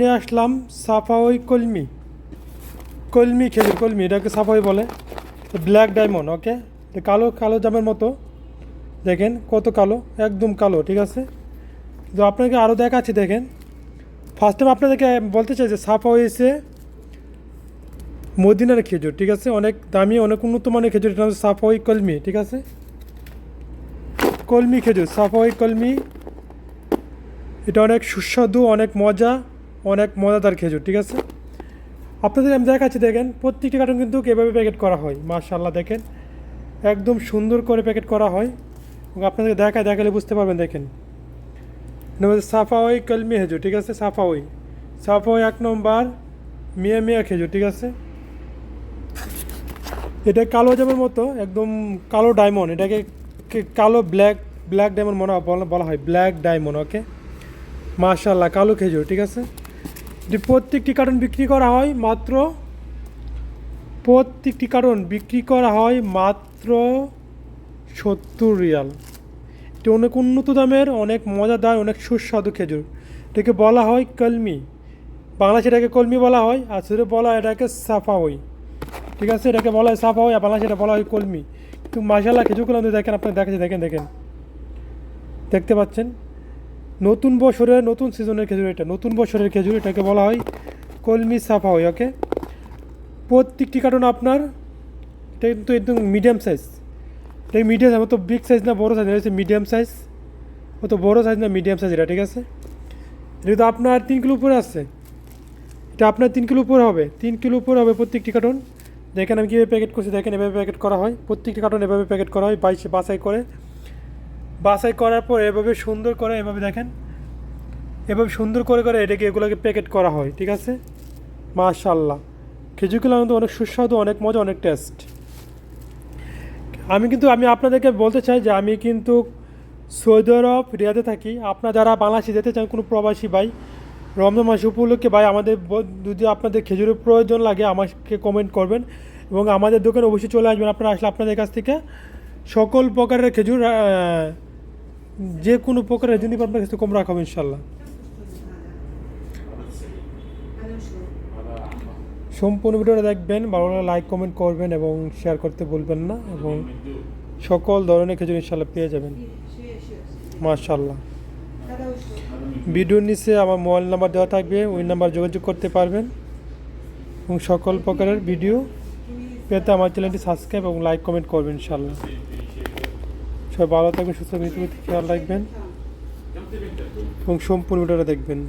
নিয়ে আসলাম সাফাওই কলমি। কলমি খেজুর কলমি, এটাকে সাফাই বলে। ব্ল্যাক ডায়মন্ড ওকে কালো কালো জামের মতো। দেখেন কত কালো, একদম কালো, ঠিক আছে? তো আপনাকে আরও দেখাচ্ছি, দেখেন। ফার্স্ট টাইম আপনাদেরকে বলতে চাই যে সাফা হয়েছে মদিনার খেজুর, ঠিক আছে? অনেক দামি, অনেক উন্নত মানের খেজুর, এটা হচ্ছে সাফাই কলমি, ঠিক আছে? কলমি খেজুর সাফাই কলমি। এটা অনেক সুস্বাদু, অনেক মজা। অনেক মজাদার খেজুর, ঠিক আছে? আপনাদের আমি দেখাচ্ছি, দেখেন, প্রত্যেকটি কার্টুন কিন্তু এভাবে প্যাকেট করা হয় মাশাল্লাহ দেখেন। একদম সুন্দর করে প্যাকেট করা হয়। এবং আপনাদেরকে দেখায় দেখালে বুঝতে পারবেন, দেখেন। সাফাওয়াই কলমি খেজুর, ঠিক আছে? সাফাওয়াই। সাফাওয়াই এক নম্বর, মিয়া মিয়া খেজুর, ঠিক আছে? এটা কালো জামের মতো, একদম কালো ডায়মন্ড এটাকে কালো ব্ল্যাক ব্ল্যাক ডায়মন্ড মনে বলা- হয় ব্ল্যাক ডায়মন্ড ওকে মাশাল্লাহ কালো খেজুর, ঠিক আছে? প্রত্যেকটি কার্টন বিক্রি করা হয় মাত্র, প্রত্যেকটি কার্টন বিক্রি করা হয় মাত্র সত্তর রিয়াল। এটি অনেক উন্নত দামের, অনেক মজাদার, অনেক সুস্বাদু খেজুর। এটাকে বলা হয় কলমি। বাংলাদেশে এটাকে কলমি বলা হয়, আর সেটা বলা হয় এটাকে সাফা সাফাওই। ঠিক আছে? এটাকে বলা হয় সাফাওই, আর বাংলাদেশে এটা বলা হয় কলমি। কিন্তু মাসাল্লাহ খেজুরগুলো দেখেন আপনার দেখাচ্ছে, দেখেন দেখেন। দেখতে পাচ্ছেন? নতুন বছরের নতুন সিজনের খেজুর এটা, নতুন বছরের খেজুর এটাকে বলা হয় কলমি সাফা হয় ওকে প্রত্যেকটি কার্টন আপনার, এটা কিন্তু একদম মিডিয়াম সাইজ এটা মিডিয়াম সাইজ অত বিগ সাইজ না, বড়ো সাইজ হচ্ছে মিডিয়াম সাইজ অত বড়ো সাইজ না মিডিয়াম সাইজ এটা, ঠিক আছে? এটা তো আপনার তিন কিলো উপরে আছে। এটা আপনার তিন কিলো উপরে হবে। তিন কিলো উপরে হবে প্রত্যেকটি কার্টন দেখেন আমি কীভাবে প্যাকেট করছি, দেখেন এভাবে প্যাকেট করা হয়। প্রত্যেকটি কার্টন এভাবে প্যাকেট করা হয়, বাইশে বাছাই করে। বাছাই করার পর এভাবে সুন্দর করে, এভাবে দেখেন, এভাবে সুন্দর করে করে এটাকে, এগুলোকে প্যাকেট করা হয়, ঠিক আছে? মাশাল্লাহ খেজুরগুলো আমাদের অনেক সুস্বাদু, অনেক মজা, অনেক টেস্ট আমি কিন্তু, আমি আপনাদেরকে বলতে চাই যে আমি কিন্তু সৌদি আরব, রিয়াদে থাকি। আপনারা যারা বাংলাদেশে যেতে চান, কোনো প্রবাসী ভাই, রমজান মাস উপলক্ষে ভাই, আমাদের যদি আপনাদের খেজুরের প্রয়োজন লাগে, আমাকে কমেন্ট করবেন। এবং আমাদের দোকানে অবশ্যই চলে আসবেন, আপনারা আসলে আপনাদের কাছ থেকে সকল প্রকারের খেজুর যে কোনো প্রকারের জিনিস আপনার কাছে কম রাখাবো ইনশাল্লাহ সম্পূর্ণ ভিডিওটা দেখবেন, ভালো লাইক কমেন্ট করবেন এবং শেয়ার করতে বলবেন না এবং সকল ধরনের খেজুর ইনশাল্লাহ পেয়ে যাবেন। মাশাল্লাহ ভিডিওর নিচে আমার মোবাইল নাম্বার দেওয়া থাকবে, ওই নাম্বার যোগাযোগ করতে পারবেন। এবং সকল প্রকারের ভিডিও পেতে আমার চ্যানেলটি সাবস্ক্রাইব এবং লাইক কমেন্ট করবেন ইনশাল্লাহ সবাই ভালো থাকবেন সুস্থ থাকবেন খেয়াল রাখবেন এবং সম্পূর্ণ ভিডিওটা দেখবেন